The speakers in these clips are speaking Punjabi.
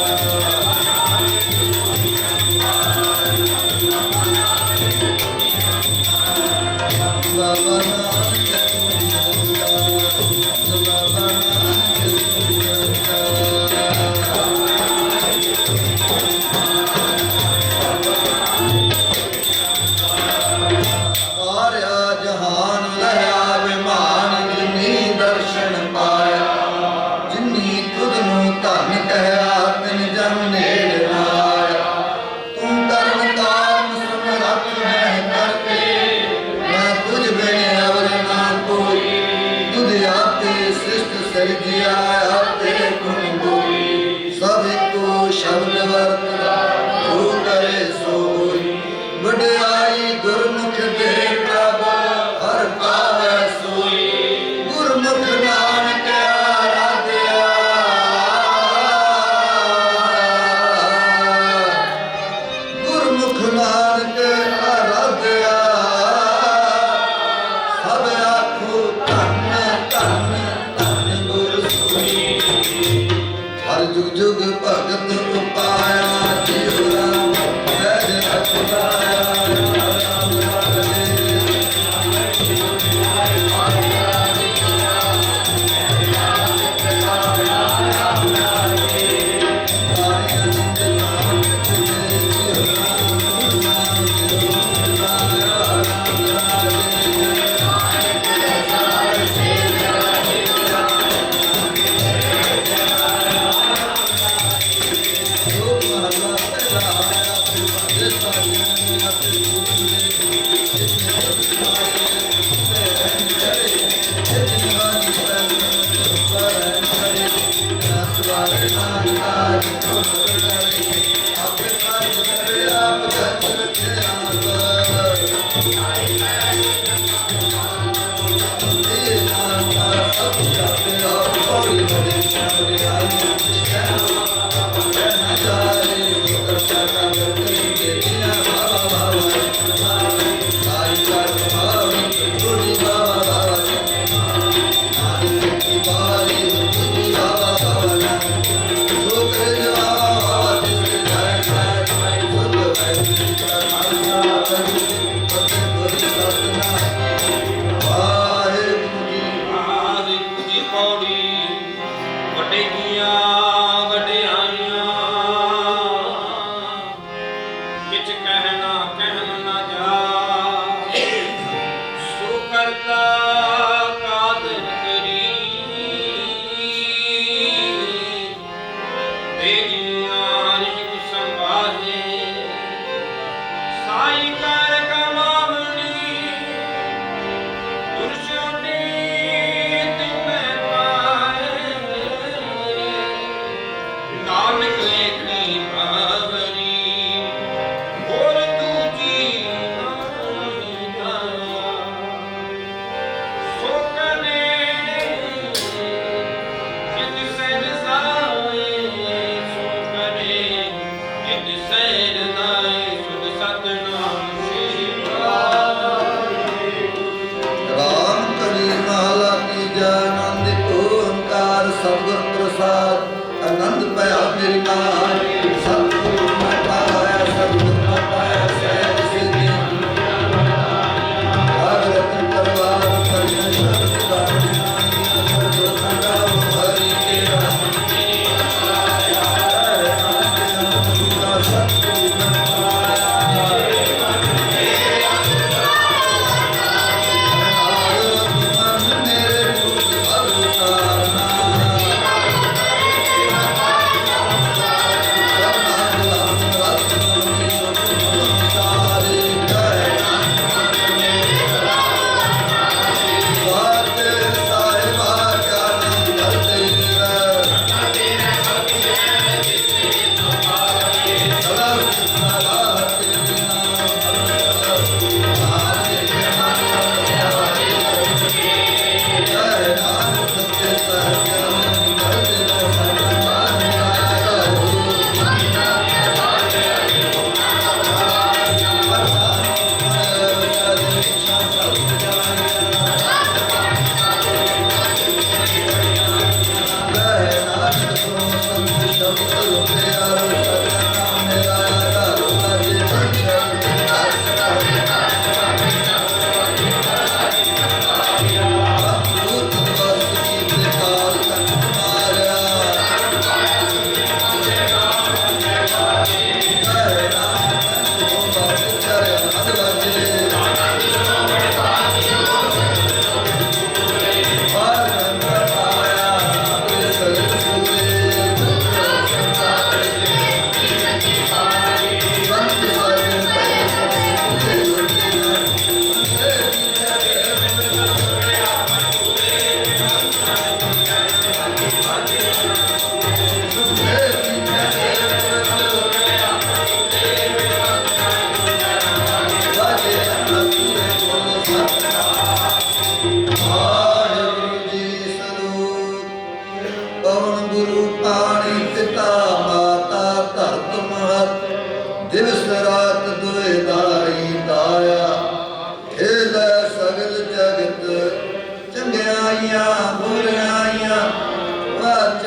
Música ਸ਼ਬਦ ਵਰਤਦਾ ਤੂੰ ਕਰੇ ਸੋਈ ਵਡਿਆਈ ਗੁਰਮੁਖ ਦੇ ਪ੍ਰਭ ਹਰ ਪਾਵੈ ਸੋਈ ਗੁਰਮੁਖ ਨਾਨਕ ਆਰਾਧਿਆ ਗੁਰਮੁਖ ਨਾਨਕ ਆਰਾਧਿਆ ਸਭ ਆਖੋ ਧੰਨ ਧੰਨ। ਮਹਤ ਰਾਤ ਦੁਇ ਦਾਈ ਦਾਇਆ ਖੇਲੇ ਸਗਲ ਜਗਤ ਚੰਗਿਆਈਆਂ ਬੁਰਾਈਆਂ ਵਾਚ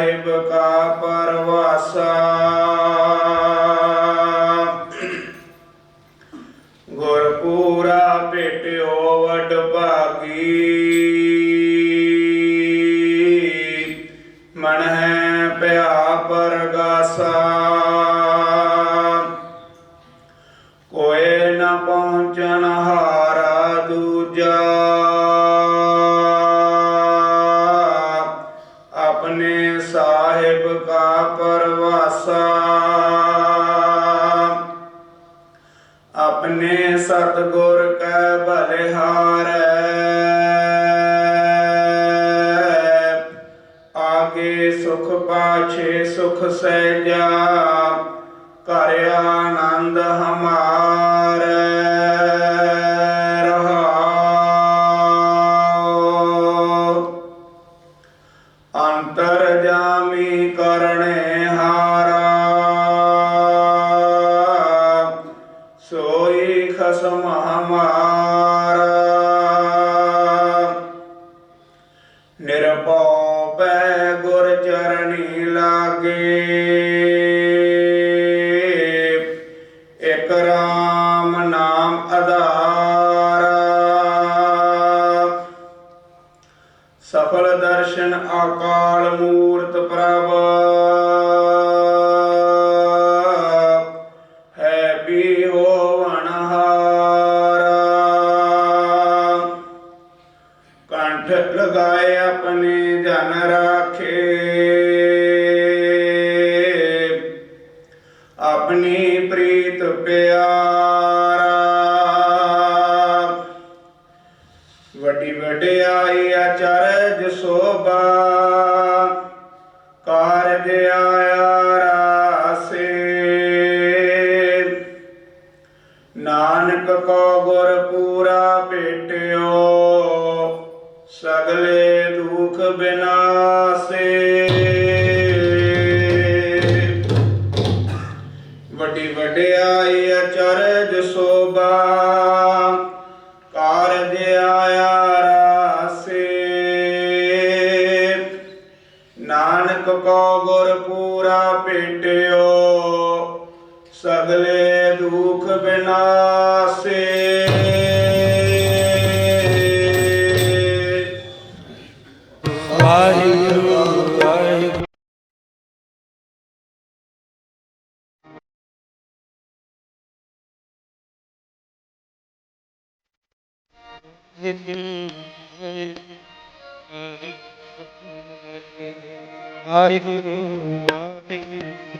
ਸਾਹਿਬ ਕਾ ਪਰਵਾਸਾ। ਗੁਰਪੂਰਾ ਭੇਟਿਓ ਵਡ ਭਾਗੀ। ਮਨ ਹੈ ਪਿਆ ਪਰਗਾਸਾ। ਕੋਏ ਨ ਪਹੁੰਚਣ ਹਾਰਾ ਆਗੇ ਸੁਖ ਪਾਛੇ ਸੁਖ ਸਹਿਜਾ ਘਰ ਆਨੰਦ ਹਮਾਰੇ, ਰਹਾਉ। ਅੰਤਰ ਜਾਮੀ ਕਰਨੇ ਹਾਰਾ, ਸੋਈ ਖਸਮ ਹਮਾਰ। ਅਕਾਲ ਮੂਰਤ ਪ੍ਰਭ। ਹੈ ਵੀ ਹੋਵਣ ਹਾਰ ਕੰਠ ਲਗਾਏ ਆਪਣੇ ਜਨ ਰਾਖੇ। ਆਪਣੀ ਪ੍ਰੀਤ ਪਿਆਰਾ। ਵੱਡੀ ਵਡਿਆਈ ਬਾਬਾ ਕਾਰਜ ਨਾਨਕ ਕੋ ਗੁਰ ਪੂਰਾ ਭੇਟਿਓ ਸਗਲੇ ਦੁਖ ਬਿਨਾਸੇ। ਵੱਡੀ ਵਡਿਆਈ ਅਚਰਜ ਸੋਭਾ ਰਖਿਓ ਸਗਲੇ ਦੁਖ ਬਿਨਾਸੇ। ਵਾਹਿਗੁਰੂ ਵਾਹਿਗੁਰੂ ਵਾਹਿਗੁਰੂ ਵਾਹਿਗੁਰੂ।